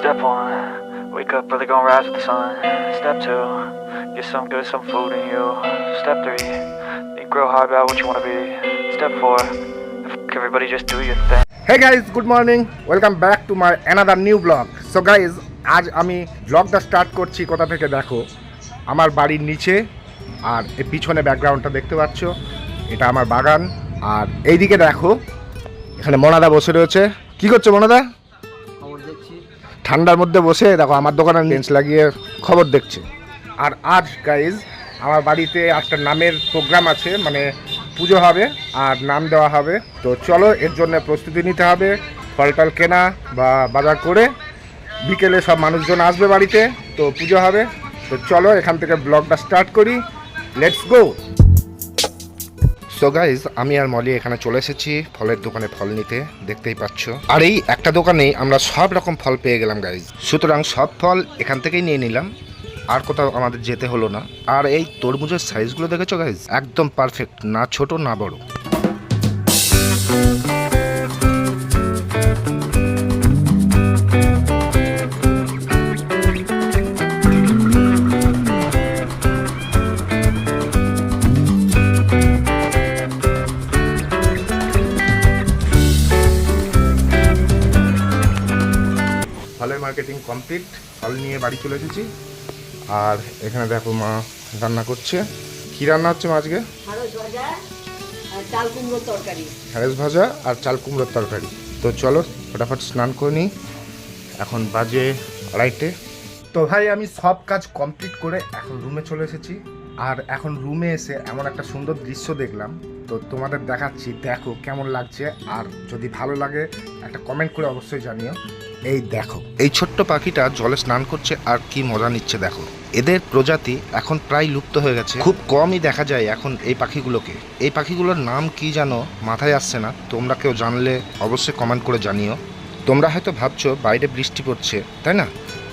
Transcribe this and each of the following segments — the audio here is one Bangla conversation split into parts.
Step one, wake up early, gonna rise with the sun. Step two, get some good, some food in you. Step three, think real hard about what you wanna be. Step four, f- everybody just do your thing. Hey guys good morning welcome back to my another new blog so guys আজ আমি ব্লগটা স্টার্ট করছি কোথা থেকে দেখো আমার বাড়ির নিচে আর এর পিছনে ব্যাকগ্রাউন্ডটা দেখতে পাচ্ছ এটা আমার বাগান আর এইদিকে দেখো এখানে মনাদা বসে রয়েছে কি করছ মনাদা ঠান্ডার মধ্যে বসে দেখো আমার দোকানে লেন্স লাগিয়ে খবর দেখছে। আর আজ গাইজ আমার বাড়িতে একটা নামের প্রোগ্রাম আছে মানে পুজো হবে, আর নাম দেওয়া হবে। তো চলো, এর জন্য প্রস্তুতি নিতে হবে ফল টল কেনা বা বাজার করে বিকেলে সব মানুষজন আসবে বাড়িতে, তো পুজো হবে। তো চলো, এখান থেকে ব্লগটা স্টার্ট করি। লেটস গো সো গাইজ আমি আর মলি এখানে চলে এসেছি ফলের দোকানে ফল নিতে, দেখতেই পাচ্ছ। আর এই একটা দোকানে আমরা সব রকম ফল পেয়ে গেলাম গাইজ সুতরাং সব ফল এখান থেকেই নিয়ে নিলাম, আর কোথাও আমাদের যেতে হলো না। আর এই তরমুজের সাইজগুলো দেখেছ গাইজ একদম পারফেক্ট না ছোট, না বড়। মার্কেটিং কমপ্লিট ফল নিয়ে বাড়ি চলে এসেছি। আর এখানে দেখো মা রান্না করছে। কি রান্না হচ্ছে মা আজকে? ঢেঁড়স ভাজা আর চাল কুমড়োর তরকারি। ঢ্যাঁড়স ভাজা আর চাল কুমড়োর তরকারি। তো চলো ফটাফট স্নান করে নিই। এখন বাজে আড়াইটে। তো ভাই আমি সব কাজ কমপ্লিট করে এখন রুমে চলে এসেছি। আর এখন রুমে এসে এমন একটা সুন্দর দৃশ্য দেখলাম। তো তোমাদের দেখাচ্ছি, দেখো কেমন লাগছে। আর যদি ভালো লাগে, একটা কমেন্ট করে অবশ্যই জানিও। এই দেখো, এই ছোট্ট পাখিটা জলে স্নান করছে আর কি মজা নিচ্ছে দেখো। এদের প্রজাতি এখন প্রায় লুপ্ত হয়ে গেছে। খুব কমই দেখা যায় এখন এই পাখিগুলোকে। এই পাখিগুলোর নাম কি জানো মাথায় আসছে না, তোমরা কেউ জানলে অবশ্যই কমেন্ট করে জানিও। তোমরা হয়তো ভাবছ, বাইরে বৃষ্টি পড়ছে, তাই না?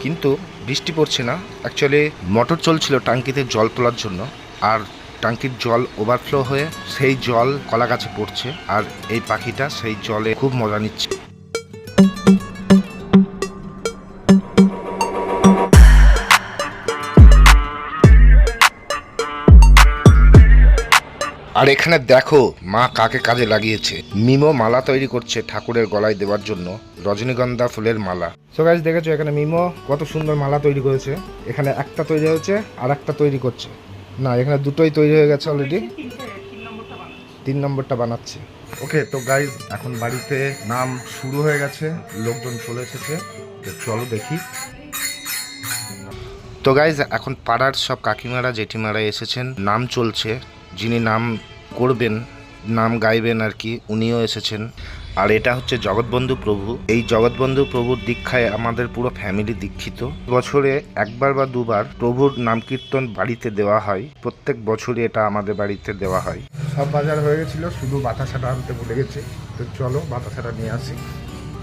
কিন্তু বৃষ্টি পড়ছে না। অ্যাকচুয়ালি মোটর চলছিল টাঙ্কিতে জল তোলার জন্য। আর টাঙ্কির জল ওভারফ্লো হয়ে সেই জল কলা গাছে পড়ছে আর এই পাখিটা সেই জলে খুব মজা নিচ্ছে। আর এখানে দেখো মা কাকে কাজে লাগিয়েছে। মিমো মালা তৈরি করছে ঠাকুরের গলায় দেওয়ার জন্য। রজনীগন্ধা ফুলের মালা। সো গাইজ দেখেছ এখানে মিমো কত সুন্দর মালা তৈরি করেছে। এখানে একটা তৈরি হয়েছে আর একটা তৈরি করছে। না এখানে দুটোই তৈরি হয়ে গেছে অলরেডি তিন নম্বরটা বানাচ্ছে। ওকে তো গাইজ এখন বাড়িতে নাম শুরু হয়ে গেছে লোকজন চলে এসেছে। তো চলো দেখি। তো গাইজ এখন পাড়ার সব কাকিমারা জেঠিমারা এসেছেন। নাম চলছে যিনি নাম করবেন নাম গাইবেন আর কি, উনিও এসেছেন। আর এটা হচ্ছে জগৎবন্ধু প্রভু। এই জগৎবন্ধু প্রভুর দীক্ষায় আমাদের পুরো ফ্যামিলি দীক্ষিত। বছরে একবার বা দুবার প্রভুর নাম কীর্তন বাড়িতে দেওয়া হয়। প্রত্যেক বছরই এটা আমাদের বাড়িতে দেওয়া হয়। সব বাজার হয়ে গেছিল, শুধু বাতাসাটা আনতে ভুলে গেছে। তো চলো, বাতাসাটা নিয়ে আসি।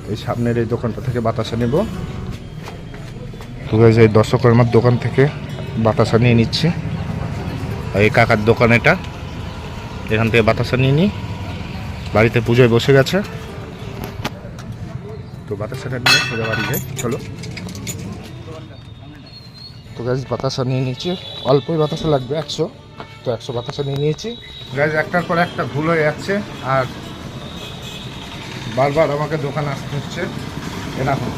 এই সামনের এই দোকানটা থেকে বাতাসা নেব। তো এই দশকর্মার দোকান থেকে বাতাসা নিয়ে নিচ্ছি। এই কাকার দোকান এটা। এখান থেকে বাতাসা নিয়ে নিই। বাড়িতে পুজোয় বসে গেছে। তো বাতাসাটা নিয়ে সোজা বাড়ি যাই, চলো। তো গাছ বাতাসা নিয়ে নিচ্ছি অল্পই বাতাসা লাগবে, একশো। তো একশো বাতাসা নিয়ে নিয়েছি। গাছ একটার পর একটা ভুল হয়ে যাচ্ছে, আর বারবার আমাকে দোকান আসতে হচ্ছে। এরকম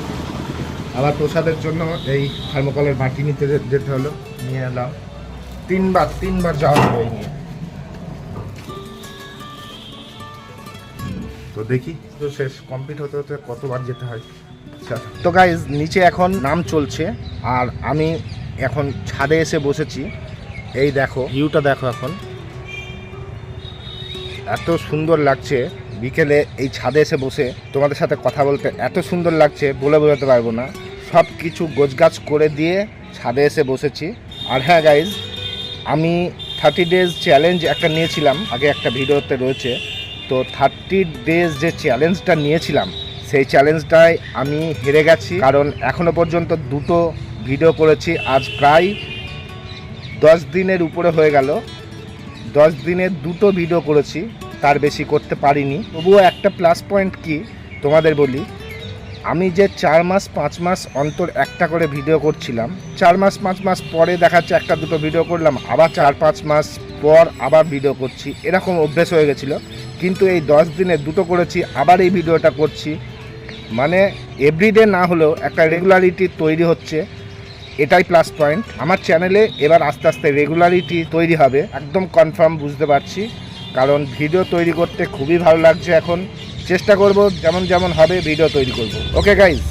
আবার প্রসাদের জন্য এই থার্মোকলের বাটি নিতে যেতে হলো, নিয়ে এলাম। তিনবার তিনবার যাওয়া এই নিয়ে। তো দেখি। তো শেষ কমপ্লিট হতে হতে কতবার যেতে হয়? আচ্ছা। তো গাইজ নিচে এখন নাম চলছে আর আমি এখন ছাদে এসে বসেছি। এই দেখো ভিউটা দেখো এখন। এত সুন্দর লাগছে বিকেলে এই ছাদে এসে বসে তোমাদের সাথে কথা বলতে এত সুন্দর লাগছে বলে বোঝাতে পারব না। সব কিছু গোছগাছ করে দিয়ে ছাদে এসে বসেছি। আর হ্যাঁ গাইজ আমি থার্টি ডেজ চ্যালেঞ্জ একটা নিয়েছিলাম আগে একটা ভিডিওতে রয়েছে। তো থার্টি ডেজ যে চ্যালেঞ্জটা নিয়েছিলাম, সেই চ্যালেঞ্জটায় আমি হেরে গেছি। কারণ এখনও পর্যন্ত দুটো ভিডিও করেছি, আজ প্রায় দশ দিনের উপরে হয়ে গেল। দশ দিনে দুটো ভিডিও করেছি, তার বেশি করতে পারিনি। তবুও একটা প্লাস পয়েন্ট কি, তোমাদের বলি। আমি যে চার মাস, পাঁচ মাস অন্তর একটা করে ভিডিও করছিলাম, চার মাস, পাঁচ মাস পরে দেখাচ্ছে একটা দুটো ভিডিও করলাম, আবার চার, পাঁচ মাস পর আবার ভিডিও করছি, এরকম অভ্যেস হয়ে গেছিল। কিন্তু এই দশ দিনে দুটো করেছি, আবার এই ভিডিওটা করছি। মানে এভরিডে না হলেও একটা রেগুলারিটি তৈরি হচ্ছে, এটাই প্লাস পয়েন্ট আমার চ্যানেলে এবার আস্তে আস্তে রেগুলারিটি তৈরি হবে, একদম কনফার্ম বুঝতে পারছি। কারণ ভিডিও তৈরি করতে খুবই ভালো লাগছে এখন। চেষ্টা করব যেমন যেমন হবে ভিডিও তৈরি করব। Okay guys